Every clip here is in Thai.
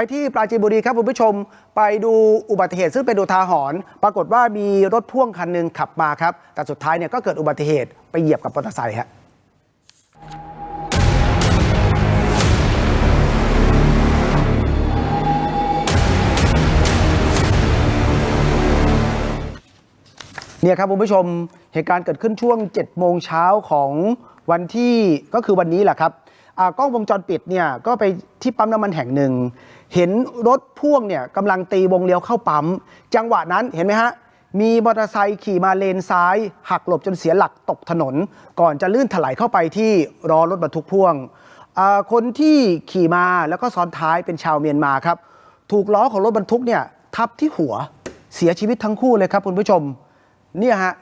ไปที่ปราจีนบุรีครับคุณผู้ชม ไปดูอุบัติเหตุซึ่งเป็นอุทาหรณ์ปรากฏว่ามีรถพ่วงคันหนึ่งขับมาครับ แต่สุดท้ายเนี่ยก็เกิดอุบัติเหตุไปเหยียบกับมอเตอร์ไซค์ฮะเนี่ยครับคุณผู้ชมเหตุการณ์เกิดขึ้นช่วง7โมงเช้าของวันที่ก็คือวันนี้แหละครับ กล้องวงจรปิดเนี่ยก็ไปที่ปั๊มน้ำมันแห่งหนึ่ง เห็นรถพ่วงเนี่ยกำลังตีวงเลี้ยวเข้าปั๊ม จังหวะนั้นเห็นไหมฮะ มีมอเตอร์ไซค์ขี่มาเลนซ้าย หักหลบจนเสียหลักตกถนน ก่อนจะลื่นถลายเข้าไปที่รอรถบรรทุกพ่วงอ่าคนที่ขี่มาแล้วก็ซ้อนท้ายเป็นชาวเมียนมาครับ ถูกล้อของรถบรรทุกเนี่ยทับที่หัวเสียชีวิตทั้งคู่เลยครับคุณผู้ชมเนี่ยฮะ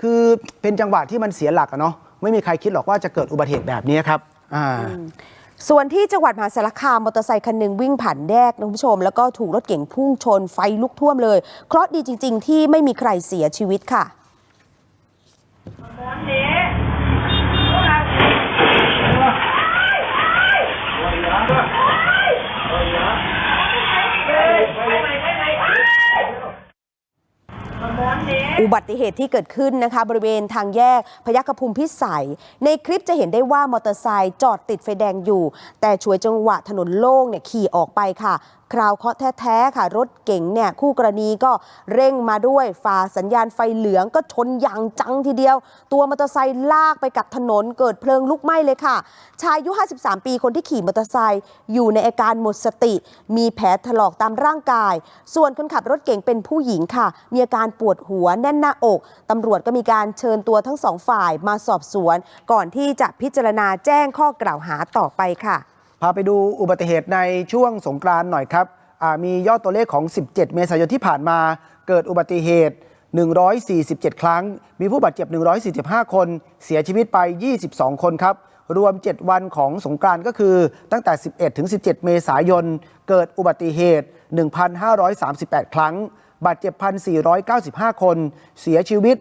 คือเป็นจังหวะที่มันเสียหลักอะเนาะไม่มีใครคิดหรอกว่าจะเกิดอุบัติเหตุแบบนี้ครับ อ่าส่วนที่จังหวัดมหาสารคามมอเตอร์ไซคันหนึ่งวิ่งผ่านแยกนะคุณผู้ชม แล้วก็ถูกรถเก๋งพุ่งชนไฟลุกท่วมเลย เคราะห์ดีจริง ๆ ที่ไม่มีใครเสียชีวิตค่ะ อุบัติเหตุที่เกิดขึ้นนะคะ บริเวณทางแยกพยัคฆภูมิพิสัย ในคลิปจะเห็นได้ว่ามอเตอร์ไซค์จอดติดไฟแดงอยู่ แต่ช่วยจังหวะถนนโล่งเนี่ยขี่ออกไปค่ะ คราวเคาะแท้ๆค่ะ รถเก๋งเนี่ยคู่กรณีก็เร่งมาด้วยฝ่าสัญญาณไฟเหลืองก็ชนอย่างจังทีเดียว ตัวมอเตอร์ไซค์ลากไปกับถนนเกิดเพลิงลุกไหม้เลยค่ะ ชายอายุ 53 ปีคนที่ขี่มอเตอร์ไซค์อยู่ในอาการหมดสติ มีแผลถลอกตามร่างกาย ส่วนคนขับรถเก๋งเป็นผู้หญิงค่ะ มีอาการปวดหัวแน่นหน้าอกตำรวจก็มีการเชิญตัวทั้งสองฝ่ายมาสอบสวน ก่อนที่จะพิจารณาแจ้งข้อกล่าวหาต่อไปค่ะ พาไปดูอุบัติเหตุในช่วงสงกรานหน่อยครับมียอดตัวเลขของ 17 เมษายนที่ผ่านมาเกิดอุบัติเหตุ 147 ครั้ง มีผู้บาดเจ็บ 145 คน เสียชีวิตไป 22 คนครับ รวม 7 วันของสงกรานก็คือตั้งแต่ 11 ถึง 17 เมษายน เกิดอุบัติเหตุ 1,538 ครั้ง บาดเจ็บ 1,495 คน เสียชีวิต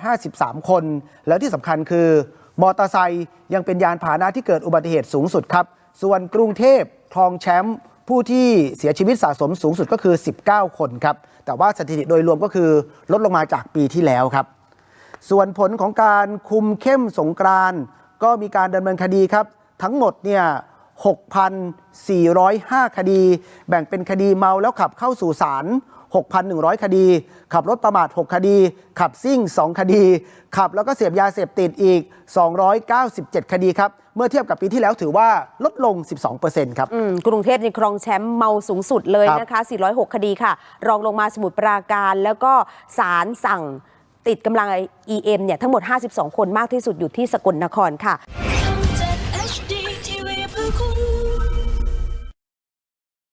253 คน แล้วที่สำคัญคือ มอเตอร์ไซค์ยังเป็นยานพาหนะที่เกิดอุบัติเหตุสูงสุดครับ ส่วนกรุงเทพครองแชมป์ผู้ที่เสียชีวิตสะสมสูงสุดก็คือ 19 คนครับ แต่ว่าสถิติโดยรวมก็คือลดลงมาจากปีที่แล้วครับ ส่วนผลของการคุมเข้มสงกรานก็มีการดำเนินคดีครับ ทั้งหมดเนี่ย 6,405 คดี แบ่งเป็นคดีเมาแล้วขับเข้าสู่ศาล 6,100 คดี ขับรถประมาท 6 คดี ขับซิ่ง 2 คดี ขับแล้วก็เสพยาเสพติดอีก 297 คดีครับ เมื่อเทียบกับปีที่แล้วถือว่าลดลง 12%ครับอืมกรุงเทพในครองแชมป์เมาสูงสุดเลยครับนะคะ 406 คดีค่ะ รองลงมาสมุทรปราการแล้วก็ศาลสั่งติดกำลัง EM เนี่ยทั้งหมด 52 คนมากที่สุดอยู่ที่สกลนครค่ะ